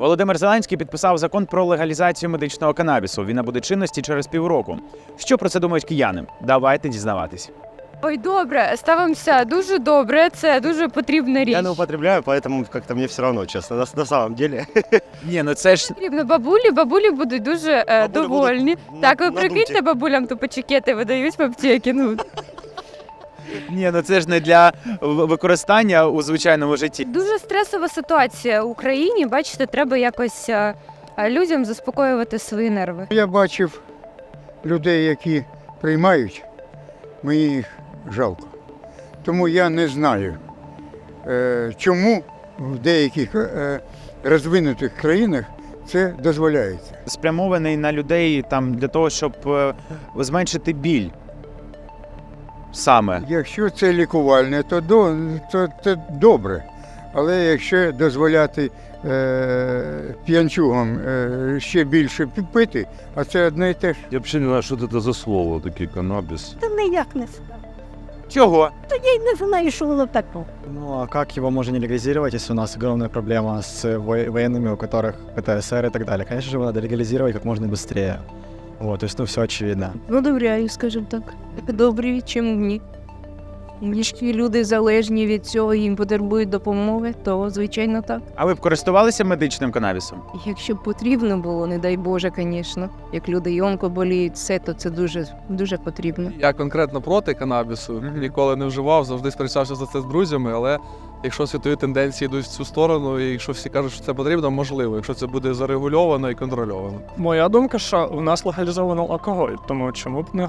Володимир Зеленський підписав закон про легалізацію медичного канабісу. Він набуде чинності через півроку. Що про це думають кияни? Давайте дізнаватись. Ой, добре, ставимося дуже добре. Це дуже потрібна річ. Я не употребляю, поэтому как-то мне все равно, честно, на, на самом деле. Ні, ну це ж Потрібно бабулі, бабулі будуть дуже е, Бабулі довольні. будуть Так, ви надуті. прикиньте, бабулям тупо чекети видають в аптеки. Ну ні, ну це ж не для використання у звичайному житті. дуже стресова ситуація в Україні. Бачите, треба якось е, е, людям заспокоювати свої нерви. Я бачив людей, які приймають, мені їх жалко. Тому я не знаю, е, чому в деяких е, розвинутих країнах це дозволяється. Спрямований на людей там для того, щоб е, зменшити біль Саме. Якщо це лікувальне, то, до, то це добре. Але якщо дозволяти е, п'янчугам е, ще більше пити, а це одне і те ж. Я вообще не знаю, что это за слово, такие каннабис. Та ніяк не знаю. Чого? Я й не знаю, що воно таке. Ну а как его можно легализировать, если у нас огромная проблема с во- военными, у которых ПТСР и так далее? Конечно же, его надо легализировать как можно быстрее. Вот, то есть, ну, все очевидно. Ну, довіряю, скажімо так. Добрі, чим ні. Якщо люди залежні від цього, їм потребують допомоги, то звичайно так. А ви б користувалися медичним канабісом? Якщо б потрібно було, не дай Боже, звісно. Як люди й онкоболіють, все, то це дуже, дуже потрібно. Я конкретно проти канабісу, ніколи не вживав, завжди сперечався за це з друзями, але якщо світові тенденції йдуть в цю сторону, і якщо всі кажуть, що це потрібно, можливо, якщо це буде зарегульовано і контрольовано. Моя думка, що у нас легалізовано алкоголь, тому чому б не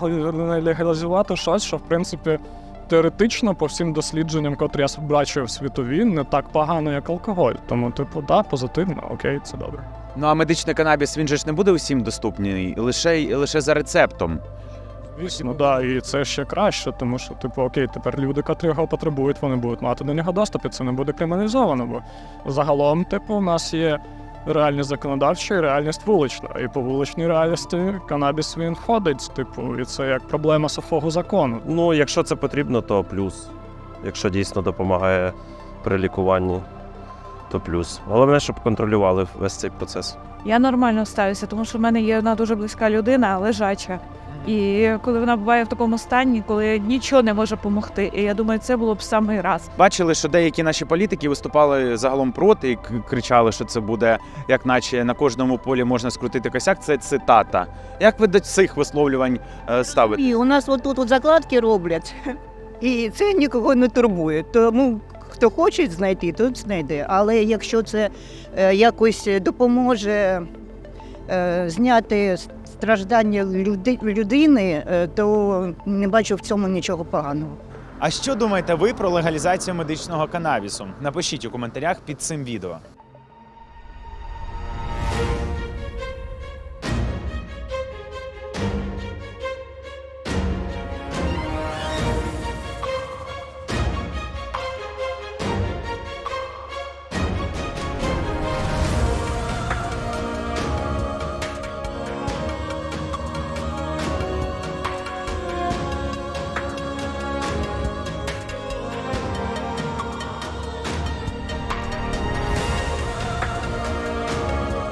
легалізувати щось, що в принципі теоретично по всім дослідженням, котрі я бачив світові, не так погано, як алкоголь. Тому, типу, да, позитивно, окей, це добре. Ну а медичний канабіс він же ж не буде усім доступний, лише лише за рецептом. Звісно, да, і це ще краще, тому що, типу, окей, тепер люди, котрі його потребують, вони будуть мати до нього доступ, і це не буде криміналізовано. Бо загалом, типу, у нас є реальність законодавча і реальність вулична. І по вуличній реальності канабіс він входить, типу, і це як проблема сухого закону. Ну, якщо це потрібно, то плюс. Якщо дійсно допомагає при лікуванні, то плюс. Головне, щоб контролювали весь цей процес. Я нормально ставлюся, тому що в мене є одна дуже близька людина, лежача. І коли вона буває в такому стані, коли нічого не може допомогти, і я думаю, це було б самий раз. Бачили, що деякі наші політики виступали загалом проти і кричали, що це буде, як наче на кожному полі можна скрутити косяк. Це цитата. Як ви до цих висловлювань е, ставите? І у нас отут от закладки роблять, і це нікого не турбує. Тому хто хоче знайти, тот знайде. Але якщо це е, якось допоможе е, зняти страждання люди, людини, е, то не бачу в цьому нічого поганого. А що думаєте ви про легалізацію медичного канабісу? Напишіть у коментарях під цим відео.